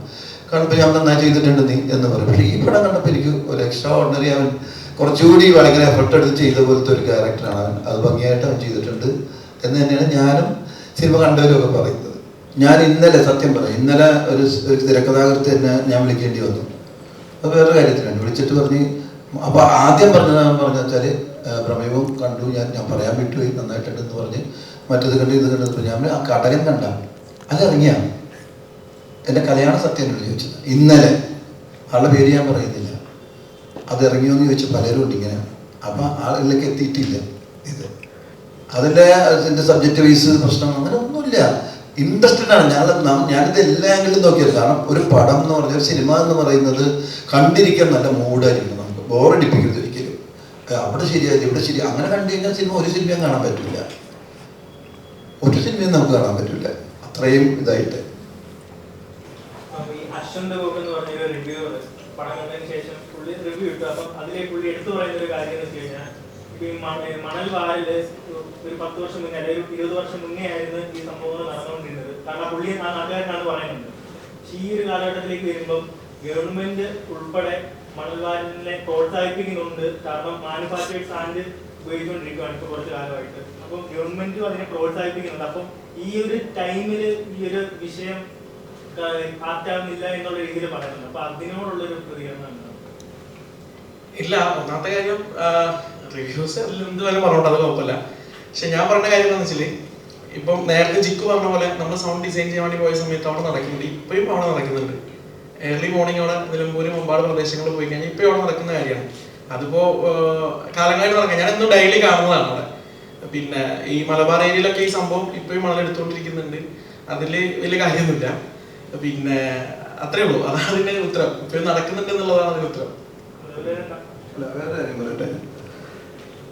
കാണുമ്പോൾ ഞാൻ നന്നായി ചെയ്തിട്ടുണ്ട് നീ എന്ന് പറയും. പക്ഷേ ഈ പടം കണ്ടപ്പോൾ എനിക്ക് ഒരു എക്സ്ട്രാ ഓർഡിനറി അവൻ കുറച്ചുകൂടി ഭയങ്കര എഫർട്ട് എടുത്ത് ചെയ്ത പോലത്തെ ഒരു ക്യാരക്ടറാണ് അവൻ. അത് ഭംഗിയായിട്ട് അവൻ ചെയ്തിട്ടുണ്ട് എന്ന് തന്നെയാണ് ഞാനും സിനിമ കണ്ടവരും ഒക്കെ പറയുന്നത് ഞാൻ ഇന്നലെ സത്യം പറയാം ഇന്നലെ ഒരു തിരക്കഥാകൃത്ത് തന്നെ ഞാൻ വിളിക്കേണ്ടി വന്നു. അത് വേറെ കാര്യത്തിലാണ്. വിളിച്ചിട്ട് പറഞ്ഞ് അപ്പൊ ആദ്യം പറഞ്ഞത് പറഞ്ഞു വെച്ചാൽ പ്രമേയവും കണ്ടു ഞാൻ ഞാൻ പറയാൻ വിട്ടുപോയി നന്നായിട്ടുണ്ടെന്ന് പറഞ്ഞ് മറ്റത് കണ്ടു ഇത് കണ്ടു ഞാൻ ആ കടകൻ കണ്ട അത് ഇറങ്ങിയ എന്റെ കല്യാണ സത്യം എന്നോട് ചോദിച്ചത്. ഇന്നലെ ആളുടെ പേര് ഞാൻ പറയുന്നില്ല. അത് ഇറങ്ങിയോന്ന് ചോദിച്ച പലരും ഉണ്ട് ഇങ്ങനെ. അപ്പൊ ആളുകളിലേക്ക് എത്തിയിട്ടില്ല ഇത്. അതിന്റെ സബ്ജക്ട് വൈസ് പ്രശ്നം അങ്ങനെ ഒന്നുമില്ല. ഇൻട്രസ്റ്റഡ് ആണ്. ഞാൻ ഞാനിത് എല്ലാ ആംഗിളും നോക്കിയത്. കാരണം ഒരു പടം എന്ന് പറഞ്ഞാൽ ഒരു സിനിമ എന്ന് പറയുന്നത് കണ്ടിരിക്കാൻ നല്ല മൂഡായിരിക്കണം നമുക്ക് ബോറടിപ്പിക്കരുത് ഒരിക്കലും. അവിടെ ശരിയായി ഇവിടെ ശരി അങ്ങനെ കണ്ടു കഴിഞ്ഞാൽ സിനിമ ഒരു സിനിമയും കാണാൻ പറ്റില്ല ഒരു സിനിമയും നമുക്ക് കാണാൻ പറ്റില്ല അത്രയും ഇതായിട്ട്. ഒരു പടം കണ്ടതിന് ശേഷം പുള്ളി റിവ്യൂ ഇട്ടു. അപ്പം അതിലെ പുള്ളി എടുത്തു പറയുന്ന ഒരു കാര്യം എന്ന് വെച്ച് കഴിഞ്ഞാൽ മണൽ വാരൽ ഒരു പത്ത് വർഷം മുന്നേ അല്ലെങ്കിൽ ഇരുപത് വർഷം മുന്നേ ആയിരുന്നു ഈ സംഭവങ്ങൾ നടന്നുകൊണ്ടിരുന്നത്. കാരണം പുള്ളി ആ നാട്ടുകാരനാണ് പറയുന്നത്. പക്ഷെ ഈ ഒരു കാലഘട്ടത്തിലേക്ക് വരുമ്പം ഗവൺമെന്റ് ഉൾപ്പെടെ മണൽ വാരലിനെ പ്രോത്സാഹിപ്പിക്കുന്നുണ്ട്. കാരണം മാനുഫാക്ചേർഡ് സാൻഡ് ഉപയോഗിച്ചുകൊണ്ടിരിക്കുകയാണ് ഇപ്പൊ കുറച്ച് കാലമായിട്ട്. അപ്പം ഗവൺമെന്റും അതിനെ പ്രോത്സാഹിപ്പിക്കുന്നുണ്ട്. അപ്പം ഈ ഒരു ടൈമിൽ ഈ ഒരു വിഷയം ആറ്റാവുന്നില്ല എന്നുള്ള രീതിയിൽ പറയുന്നുണ്ട്. അപ്പൊ അതിനോടുള്ള ഒരു പ്രതികരണം? ഇല്ല ഒന്നാമത്തെ കാര്യം റിവ്യൂസ് എന്ത് വേണം പറഞ്ഞോട്ടെ അത് കുഴപ്പമില്ല. പക്ഷെ ഞാൻ പറഞ്ഞ കാര്യം എന്താണെന്ന് വെച്ചാൽ ഇപ്പം നേരത്തെ ജിക്കു പറഞ്ഞ പോലെ നമ്മൾ സൗണ്ട് ഡിസൈൻ ചെയ്യാൻ വേണ്ടി പോയ സമയത്ത് അവിടെ നടക്കുന്നുണ്ട് ഇപ്പോഴും അവിടെ നടക്കുന്നുണ്ട്. ഏർലി മോർണിംഗ് അവിടെ നിലമ്പൂരും മുമ്പാട് പ്രദേശങ്ങളിൽ പോയി കഴിഞ്ഞാൽ ഇപ്പോഴും അവിടെ നടക്കുന്ന കാര്യമാണ്. അതിപ്പോ കാലങ്ങളായിട്ട് നടക്കാം. ഞാൻ എന്നും ഡെയിലി കാണുന്നതാണ് അവിടെ. പിന്നെ ഈ മലബാർ ഏരിയയിലൊക്കെ ഈ സംഭവം ഇപ്പോഴും മണൽ എടുത്തുകൊണ്ടിരിക്കുന്നുണ്ട്. അതിൽ വലിയ കാര്യമൊന്നുമില്ല. പിന്നെ അത്രേ ഉള്ളൂ. അതാണ് അതിന്റെ ഉത്തരം. ഇപ്പോഴും നടക്കുന്നുണ്ട് എന്നുള്ളതാണ് അതിന്റെ ഉത്തരം. വേറെ കാര്യം പറയട്ടെ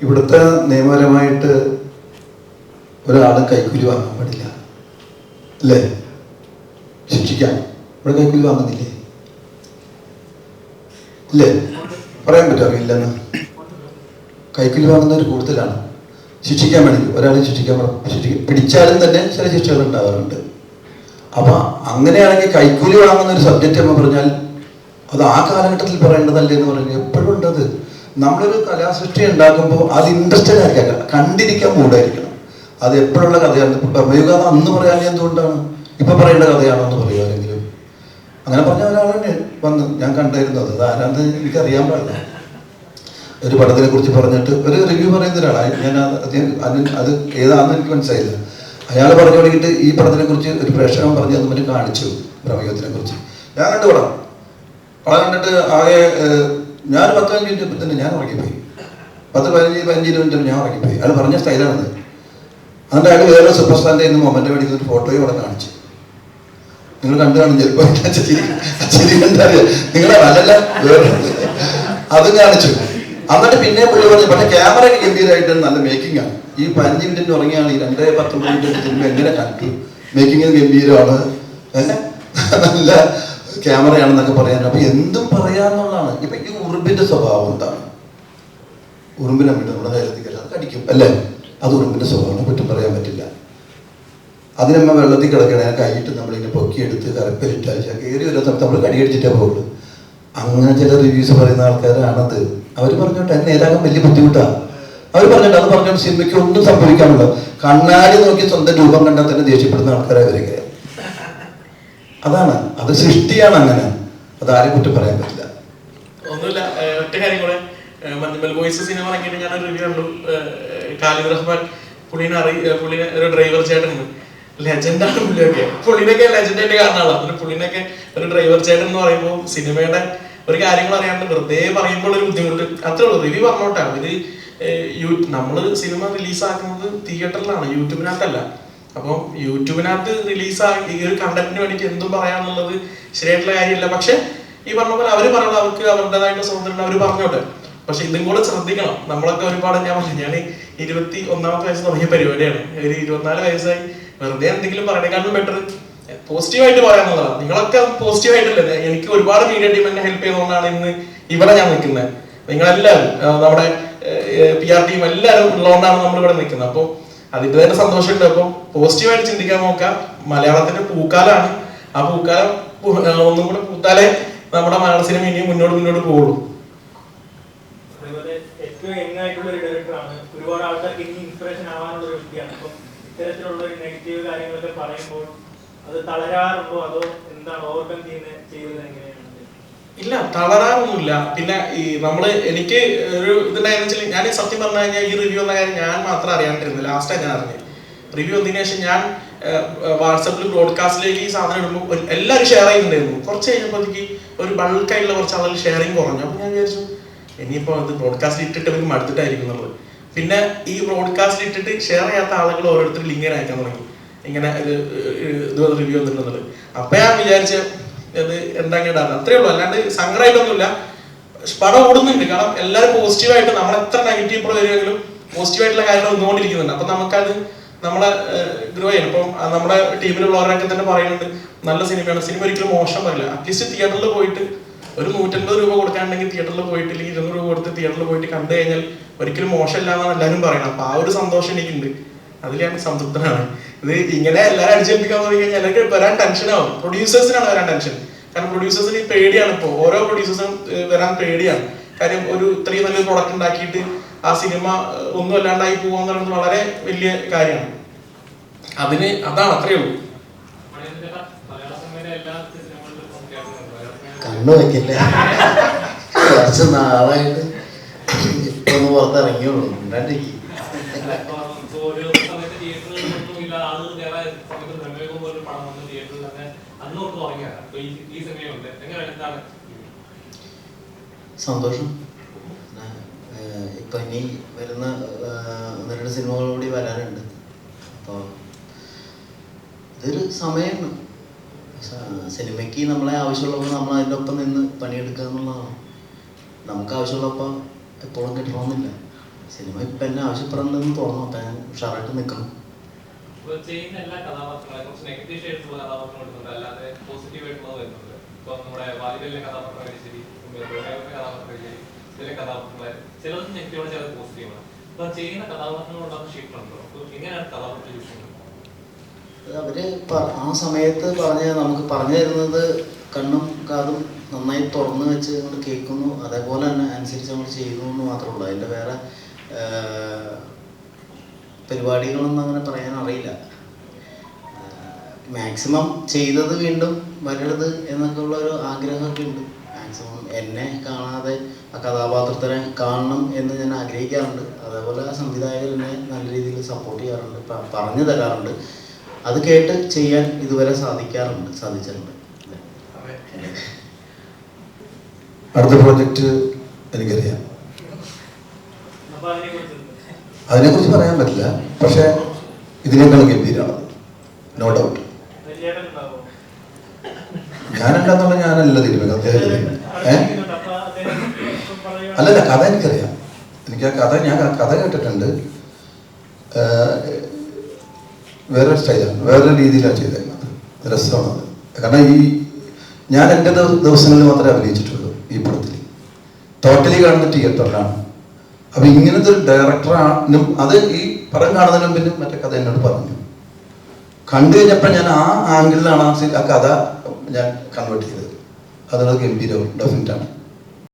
ഇവിടുത്തെ നിയമപരമായിട്ട് ഒരാളെ കൈക്കൂലി വാങ്ങാൻ പാടില്ല. അല്ലേ? ശിക്ഷിക്കാം. ഇവിടെ കൈക്കൂലി വാങ്ങുന്നില്ലേ? ഇല്ലേ? പറയാൻ പറ്റുമോ? ഇല്ലെന്ന് കൈക്കൂലി വാങ്ങുന്നവർ കൂടുതലാണ്. ശിക്ഷിക്കാൻ വേണ്ടി ഒരാളെ ശിക്ഷിക്കാൻ ശിക്ഷിക്കും പിടിച്ചാലും തന്നെ ചില ശിക്ഷകൾ ഉണ്ടാവാറുണ്ട്. അപ്പൊ അങ്ങനെയാണെങ്കിൽ കൈക്കൂലി വാങ്ങുന്ന ഒരു സബ്ജക്റ്റ് എന്ന് പറഞ്ഞാൽ അത് ആ കാലഘട്ടത്തിൽ പറയേണ്ടതല്ലേ എന്ന് പറഞ്ഞാൽ എപ്പോഴും ഉണ്ടത്. നമ്മളൊരു കലാസൃഷ്ടി ഉണ്ടാക്കുമ്പോൾ അത് ഇൻട്രസ്റ്റഡ് ആയിരിക്കണം കണ്ടിരിക്കാൻ മൂടായിരിക്കണം അത് എപ്പോഴുള്ള കഥയാണ്. ഇപ്പൊ പ്രമേയുക അന്ന് പറയാൻ എന്തുകൊണ്ടാണ്? ഇപ്പൊ പറയേണ്ട കഥയാണോ എന്ന് പറയുക ആരെങ്കിലും. അങ്ങനെ പറഞ്ഞ ഒരാളാണ് തന്നെ വന്ന് ഞാൻ കണ്ടായിരുന്നത് അത്. ആരാന്ന് എനിക്കറിയാൻ പാടില്ല. ഒരു പടത്തിനെ കുറിച്ച് പറഞ്ഞിട്ട് ഒരു റിവ്യൂ പറയുന്ന ഒരാളായി. ഞാൻ അതിന് അത് ഏതാണെന്ന് എനിക്ക് മനസ്സിലായില്ല. അയാൾ പറഞ്ഞു തുടങ്ങിയിട്ട് ഈ പടത്തിനെ കുറിച്ച് ഒരു പ്രേക്ഷകൻ പറഞ്ഞു അത് കാണിച്ചു പ്രമേയത്തിനെ കുറിച്ച്. ഞാൻ കണ്ടു പടം. പടം കണ്ടിട്ട് ആകെ ഞാൻ പത്ത് പതിനഞ്ച് മിനിറ്റ് തന്നെ ഞാൻ ഉറങ്ങിപ്പോയി പത്ത് പതിനഞ്ച് പതിനഞ്ച് മിനിറ്റ് ഞാൻ ഉറങ്ങിപ്പോയി അയാൾ പറഞ്ഞ സ്റ്റൈലാണത് അതിന്റെ അയാൾ വേറെ സൂപ്പർ സ്റ്റാറിന്റെ ഇന്ന് മൊമെന്റ് മേടിക്കുന്ന ഒരു ഫോട്ടോയും അവിടെ കാണിച്ചു. നിങ്ങൾ കണ്ടു കാണും ചിലപ്പോൾ നിങ്ങളെ അല്ലല്ല വേറെ അതും കാണിച്ചു. എന്നിട്ട് പിന്നെ പുള്ളി പറഞ്ഞു പക്ഷേ ക്യാമറ ഗംഭീരമായിട്ട് നല്ല മേക്കിംഗ് ആണ്. ഈ പതിനഞ്ച് മിനിറ്റ് ഉറങ്ങിയാണ് ഈ രണ്ടേ പത്തൊമ്പത് മിനിറ്റ് സിനിമ എങ്ങനെ കണ്ടു? മേക്കിംഗ് ഗംഭീരമാണ്? നല്ല ക്യാമറയാണെന്നൊക്കെ പറയാൻ. അപ്പൊ എന്തും പറയാന്നുള്ളതാണ്. ഇപ്പൊ ഉറുമ്പിന്റെ സ്വഭാവം എന്താണ്? ഉറുമ്പിനെ നമ്മുടെ നേരത്തേക്ക് അത് കടിക്കും അല്ലേ? അത് ഉറുമ്പിന്റെ സ്വഭാവം കുറ്റം പറയാൻ പറ്റില്ല. അതിനമ്മ വെള്ളത്തിൽ കിടക്കണേ കൈയിട്ട് നമ്മളിങ്ങനെ പൊക്കിയെടുത്ത് കറപ്പിലിട്ട് അയച്ചാൽ കയറി വരുന്ന സമയത്ത് നമ്മൾ കടിയടിച്ചിട്ടേ പോകുള്ളൂ അങ്ങനെ ചില റിവ്യൂസ് പറയുന്ന ആൾക്കാരാണത്. അവർ പറഞ്ഞോട്ടെ എന്നെ നേരാകാൻ വലിയ ബുദ്ധിമുട്ടാണ് അവർ പറഞ്ഞിട്ട് അത് പറഞ്ഞോട്ട് സിനിമയ്ക്ക് ഒന്നും സംഭവിക്കാനുള്ള കണ്ണാടി നോക്കി സ്വന്തം രൂപം കണ്ടാൽ തന്നെ ദേഷ്യപ്പെടുന്ന ആൾക്കാരെ അവരൊക്കെ അതാണ് അത് സൃഷ്ടിയാണ് അങ്ങനെ. അതാരും കുറ്റം പറയാൻ പറ്റില്ല. ഒന്നുമില്ല. ഒറ്റ കാര്യം കൂടെ. മഞ്ഞുമൽ ബോയ്സ് സിനിമ ഇറങ്ങിയിട്ട് ഞാൻ ഒരു റിവ്യൂ കണ്ടു. ഖാലിദ് റഹ്മാൻ പുള്ളിനെ അറി പുള്ളിനെ ഒരു ഡ്രൈവർ ചേട്ടനുണ്ട്. ലെജൻഡാണ് പുള്ളിയൊക്കെ. പുള്ളിനൊക്കെ ലെജൻഡിന്റെ കാരണമാണ്. അതിന് പുള്ളിനൊക്കെ ഒരു ഡ്രൈവർ ചേട്ടൻ എന്ന് പറയുമ്പോൾ സിനിമയുടെ ഒരു കാര്യങ്ങൾ അറിയാണ്ട് വെറുതെ പറയുമ്പോൾ ഒരു ബുദ്ധിമുട്ട്. അത്രേ ഉള്ളൂ. റിവ്യൂ പറഞ്ഞോട്ടെ. ഇത് നമ്മൾ സിനിമ റിലീസാക്കുന്നത് തിയേറ്ററിലാണ് യൂട്യൂബിനകത്തല്ല അപ്പം യൂട്യൂബിനകത്ത് റിലീസാക്കി ഈ ഒരു കണ്ടന്റിന് വേണ്ടിയിട്ട് എന്തും പറയാന്നുള്ളത് ശരിയായിട്ടുള്ള കാര്യമില്ല. പക്ഷെ ഈ പറഞ്ഞ പോലെ അവർ പറയുന്നത് അവർക്ക് അവരുടേതായിട്ട് സ്വാതന്ത്ര്യം അവർ പറഞ്ഞോട്ടെ. പക്ഷെ ഇതും കൂടെ ശ്രദ്ധിക്കണം. നമ്മളൊക്കെ ഒരുപാട് ഞാൻ പറഞ്ഞു ഞാൻ ഇരുപത്തി ഒന്നാമത്തെ വയസ്സ് തുടങ്ങിയ പരിപാടിയാണ്. ഒരു ഇരുപത്തിനാല് വയസ്സായി. വെറുതെ എന്തെങ്കിലും പറയണേക്കാളും ബെറ്റർ പോസിറ്റീവായിട്ട് പറയാന്നുള്ളതാണ് നിങ്ങളൊക്കെ പോസിറ്റീവായിട്ടല്ലേ എനിക്ക് ഒരുപാട് മീഡിയ ടീം എന്നെ ഹെൽപ്പ് ചെയ്തുകൊണ്ടാണ് ഇന്ന് ഇവിടെ ഞാൻ നിൽക്കുന്നത്. നിങ്ങളെല്ലാവരും നമ്മുടെ പി ആർ ടീം എല്ലാവരും ഉള്ളതുകൊണ്ടാണ് നമ്മൾ ഇവിടെ നിൽക്കുന്നത്. അപ്പോൾ അതിന്റെ തന്നെ സന്തോഷമുണ്ട്. അപ്പോൾ പോസിറ്റീവായിട്ട് ചിന്തിക്കാൻ നോക്കാം. മലയാളത്തിന്റെ പൂക്കാലാണ്. ആ പൂക്കാലം ഒന്നും കൂടെ പൂത്താലേ നമ്മുടെ മലയാള സിനിമ ഇനിയും മുന്നോട്ട് മുന്നോട്ട് പോകുള്ളൂ. ഏറ്റവും ഒരു ഡയറക്ടറാണ് ഒരുപാട് ആൾക്കാർക്ക് ഇനി ഇൻസ്പിറേഷൻ ആവാനുള്ള ഒരു വ്യക്തിയാണ്. അപ്പം ഇത്തരത്തിലുള്ള ഒരു നെഗറ്റീവ് കാര്യങ്ങളൊക്കെ പറയുമ്പോൾ അത് തളരാറുണ്ടോ? അതോ എന്താണ് ഓവർകം ചെയ്യുന്ന ചെയ്തത് എങ്ങനെയാണ്? ഇല്ല തളരാറൊന്നുമില്ല. പിന്നെ ഈ നമ്മൾ എനിക്ക് ഒരു ഇതുണ്ടായെന്ന് വെച്ചാൽ ഞാൻ സത്യം പറഞ്ഞു കഴിഞ്ഞാൽ ഈ റിവ്യൂ എന്ന കാര്യം ഞാൻ മാത്രം അറിയാണ്ടിരുന്നു ലാസ്റ്റ് ഞാൻ അറിഞ്ഞു റിവ്യൂ വന്നതിന് ശേഷം ഞാൻ വാട്സപ്പിൽ ബ്രോഡ്കാസ്റ്റിലേക്ക് ഈ സാധനം ഇടുമ്പോൾ എല്ലാവരും ഷെയർ ചെയ്യുന്നുണ്ടായിരുന്നു. കുറച്ച് കഴിഞ്ഞപ്പോഴത്തേക്ക് ഒരു ബൾക്കായിട്ടുള്ള കുറച്ച് ആളുകൾ ഷെയറിങ് കുറഞ്ഞു. അപ്പോൾ ഞാൻ വിചാരിച്ചു ഇനിയിപ്പോൾ ഇത് ബ്രോഡ്കാസ്റ്റ് ഇട്ടിട്ട് എനിക്ക് മടുത്തിട്ടായിരിക്കും എന്നുള്ളത്. പിന്നെ ഈ ബ്രോഡ്കാസ്റ്റ് ഇട്ടിട്ട് ഷെയർ ചെയ്യാത്ത ആളുകൾ ഓരോരുത്തർ ലിങ്ക് അയക്കാൻ തുടങ്ങി. ഇങ്ങനെ ഇത് ഇത് റിവ്യൂ വന്നിട്ടുള്ളത്. അപ്പം ഞാൻ വിചാരിച്ച ഇത് എന്താ ഇടാറ് അത്രേ ഉള്ളൂ. അല്ലാണ്ട് സങ്കടമായിട്ടൊന്നുമില്ല. പടം ഓടുന്നുണ്ട്. കാരണം എല്ലാവരും പോസിറ്റീവായിട്ട് നമ്മൾ എത്ര നെഗറ്റീവ് ഇപ്പോൾ വരുമെങ്കിലും പോസിറ്റീവായിട്ടുള്ള കാര്യങ്ങൾ വന്നുകൊണ്ടിരിക്കുന്നുണ്ട്. അപ്പം നമുക്കത് നമ്മളെ ഗ്രോ ചെയ്യണം ഇപ്പം നമ്മുടെ ടീമിലുള്ളവരൊക്കെ തന്നെ പറയുന്നുണ്ട് നല്ല സിനിമയാണ്. സിനിമ ഒരിക്കലും മോശം വരില്ല. അറ്റ്ലീസ്റ്റ് തിയേറ്ററിൽ പോയിട്ട് ഒരു നൂറ്റൻപത് രൂപ കൊടുക്കാണ്ടെങ്കിൽ തിയേറ്ററിൽ പോയിട്ട് അല്ലെങ്കിൽ ഇരുന്നൂറ് രൂപ കൊടുത്ത് തിയേറ്ററിൽ പോയിട്ട് കണ്ടു കഴിഞ്ഞാൽ ഒരിക്കലും മോശമില്ല എന്നാണ് എല്ലാവരും പറയണം അപ്പൊ ആ ഒരു സന്തോഷം എനിക്കുണ്ട്. അതിൽ ഞാൻ സംതൃപ്തനാണ്. ഇത് ഇങ്ങനെ എല്ലാവരും അടിച്ചേൽപ്പിക്കാൻ തുടങ്ങി കഴിഞ്ഞാൽ എല്ലാവർക്കും വരാൻ ടെൻഷനാവും പ്രൊഡ്യൂസേഴ്സിനാണ് വരാൻ ടെൻഷൻ കാരണം പ്രൊഡ്യൂസേഴ്സിന് ഈ പേടിയാണ് ഇപ്പോൾ ഓരോ പ്രൊഡ്യൂസേഴ്സും വരാൻ പേടിയാണ്. കാര്യം ഒരു ഇത്രയും നല്ലൊരു പ്രൊഡക്റ്റ് ഉണ്ടാക്കിയിട്ട് ആ സിനിമ ഒന്നും അല്ലാണ്ടായി പോകാന്ന് പറയുന്നത് വളരെ വലിയ കാര്യമാണ്. അതിന് അതാണ് അത്രയേ ഉള്ളൂ. കണ്ണു കുറച്ച് നാളായിട്ട് പുറത്തിറങ്ങിയുള്ളൂ. ഉണ്ടാണ്ടിരിക്കും എന്താണ് സന്തോഷം. ഇപ്പൊ വരുന്ന ഒന്ന് രണ്ട് സിനിമകൾ കൂടി വരാനുണ്ട്. അപ്പോൾ ഇതൊരു സമയമാണ്. സിനിമയ്ക്ക് നമ്മളെ ആവശ്യമുള്ളപ്പോൾ നമ്മൾ അതിന്റെ ഒപ്പം നിന്ന് പണിയെടുക്കുക എന്നുള്ളതാണ്. നമുക്ക് ആവശ്യമുള്ളപ്പോൾ എപ്പോഴും കിട്ടണമെന്നില്ല. സിനിമ ഇപ്പം എന്നെ ആവശ്യപ്പെടുന്നുണ്ടെന്ന് തോന്നുന്നു. അപ്പം ഞാൻ ഉഷാറായിട്ട് നിൽക്കണം ചെയ്യുന്ന എല്ലാ കഥാപാത്രങ്ങളെ കുറച്ച് നെഗറ്റീവ് ഷെയ്ഡ്സുള്ള കഥാപാത്രങ്ങൾ വരുന്നുണ്ട് അല്ലാതെ പോസിറ്റീവ് ആയിട്ടുള്ളത് വരുന്നുണ്ട്. ഇപ്പൊ നമ്മുടെ വാലിബലിലെ കഥാപാത്രമായാലും ശരി കഥാപാത്രമായാലും ശരി ചില കഥാപാത്രങ്ങളെ ചിലത് നെഗറ്റീവാണ് ചിലത് പോസിറ്റീവാണ് അപ്പൊ ചെയ്യുന്ന കഥാപാത്രങ്ങളുണ്ടാകുന്ന ഷീറ്റുണ്ടോ അപ്പൊ എങ്ങനെയാണ് കഥാപാത്രം യൂസ് ചെയ്യുന്നത്? അവർ ആ സമയത്ത് പറഞ്ഞ നമുക്ക് പറഞ്ഞു തരുന്നത് കണ്ണും കാതും നന്നായി തുറന്നു വെച്ച് നമ്മൾ കേൾക്കുന്നു. അതേപോലെ തന്നെ അനുസരിച്ച് നമ്മൾ ചെയ്യുന്നു എന്ന് മാത്രമേ ഉള്ളൂ. അതിന്റെ വേറെ പരിപാടികളൊന്നും അങ്ങനെ പറയാൻ അറിയില്ല. മാക്സിമം ചെയ്തത് വീണ്ടും വരരുത് എന്നൊക്കെ ഉള്ള ഒരു ആഗ്രഹമൊക്കെ ഉണ്ട്. മാക്സിമം എന്നെ കാണാതെ ആ കഥാപാത്രത്തിനെ കാണണം എന്ന് ഞാൻ ആഗ്രഹിക്കാറുണ്ട്. അതേപോലെ ആ സംവിധായകർ എന്നെ നല്ല രീതിയിൽ സപ്പോർട്ട് ചെയ്യാറുണ്ട് പറഞ്ഞു തരാറുണ്ട്. അത് കേട്ട് ചെയ്യാൻ ഇതുവരെ സാധിക്കാറുണ്ട് സാധിച്ചിട്ടുണ്ട്. അടുത്ത പ്രോജക്റ്റ് എനിക്കറിയാം. അപ്പൊ അതിനെ കുറിച്ച് അതിനെക്കുറിച്ച് പറയാൻ പറ്റില്ല. പക്ഷേ ഇതിനേക്കാൾ ഗംഭീരമാണ് നോ ഡൗട്ട് ഞാനുണ്ടെന്നുള്ള ഞാനല്ല തീരുമാനം. അദ്ദേഹം ഏ അറിയിക്കുന്നുണ്ട്. അപ്പൊ അദ്ദേഹം ഇപ്പൊ പറയുവാ- അല്ലല്ല കഥ എനിക്കറിയാം. എനിക്ക് ആ കഥ ഞാൻ കഥ കേട്ടിട്ടുണ്ട്. വേറൊരു സ്റ്റൈലാണ്. വേറൊരു രീതിയിലാണ് ചെയ്തേക്കുന്നത് രസമാണത്. കാരണം ഈ ഞാൻ എന്റെ ദിവസങ്ങളിൽ മാത്രമേ അഭിനയിച്ചിട്ടുള്ളൂ ഈ പടത്തിൽ. ടോട്ടലി കാണുന്ന തിയേറ്ററിലാണ് അപ്പം ഇങ്ങനത്തെ ഒരു ഡയറക്ടറാനും അത് ഈ പടം കാണുന്നതിന് മുമ്പിൽ മറ്റേ കഥ എന്നോട് പറഞ്ഞു. കണ്ടു കഴിഞ്ഞപ്പോൾ ഞാൻ ആ ആംഗിളിലാണ് ആ കഥ ഞാൻ കൺവേർട്ട് ചെയ്തത്. അതുകൊണ്ട് ഗംഭീരവും ഡെഫിനറ്റാണ്